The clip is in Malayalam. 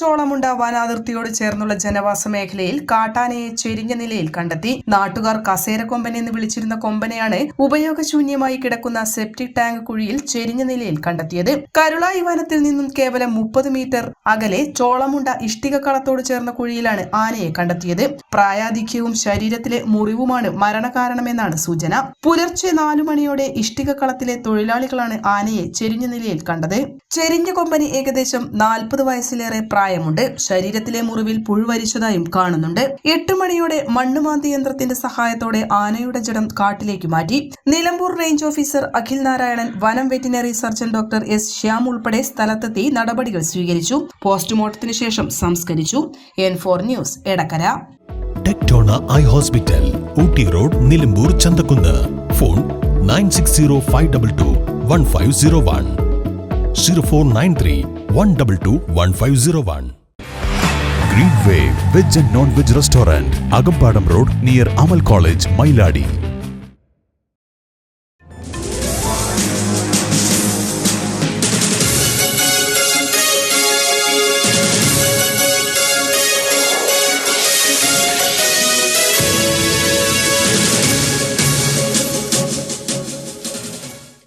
Cholamunda വനാതിർത്തിയോട് ചേർന്നുള്ള ജനവാസ മേഖലയിൽ കാട്ടാനയെ ചെരിഞ്ഞ നിലയിൽ കണ്ടെത്തി. നാട്ടുകാർ കസേര കസേരക്കൊമ്പൻ എന്ന് വിളിച്ചിരുന്ന കൊമ്പനെയാണ് ഉപയോഗശൂന്യമായി കിടക്കുന്ന സെപ്റ്റിക് ടാങ്ക് കുഴിയിൽ ചെരിഞ്ഞ നിലയിൽ കണ്ടെത്തിയത്. കരുളായി വനത്തിൽ നിന്നും കേവലം മുപ്പത് മീറ്റർ അകലെ ചോളമുണ്ട ഇഷ്ടിക കളത്തോട് ചേർന്ന കുഴിയിലാണ് ആനയെ കണ്ടെത്തിയത്. പ്രായാധിക്യവും ശരീരത്തിലെ മുറിവുമാണ് മരണകാരണമെന്നാണ് സൂചന. പുലർച്ചെ നാലു മണിയോടെ ഇഷ്ടിക കളത്തിലെ തൊഴിലാളികളാണ് ആനയെ ചെരിഞ്ഞ നിലയിൽ കണ്ടത്. ചെരിഞ്ഞ കൊമ്പനി ഏകദേശം നാൽപ്പത് വയസ്സിലേറെ പ്രായമുണ്ട്. ശരീരത്തിലെ മുറിവിൽ പുഴുവരിച്ചതായും കാണുന്നുണ്ട്. എട്ട് മണിയോടെ മണ്ണുമാന്തി യന്ത്രത്തിന്റെ സഹായത്തോടെ ആനയുടെ ജഡം കാട്ടിലേക്ക് മാറ്റി. നിലമ്പൂർ റേഞ്ച് ഓഫീസർ അഖിൽ നാരായണൻ വനം veterinary surgeon doctor S Shyam ഉൾപ്പെടെ സ്ഥലത്തെത്തി നടപടികൾ സ്വീകരിച്ചു. പോസ്റ്റ്മോർട്ടത്തിന് ശേഷം സംസ്കരിച്ചു. N four news Edakkara. Tectona eye hospital Ooty road Nilambur Chanthakkunnu. Phone nine six zero five double two one five zero one zero four nine three one double two one five zero one green way veg and non veg restaurant Akampadam road near Amal college Mailadi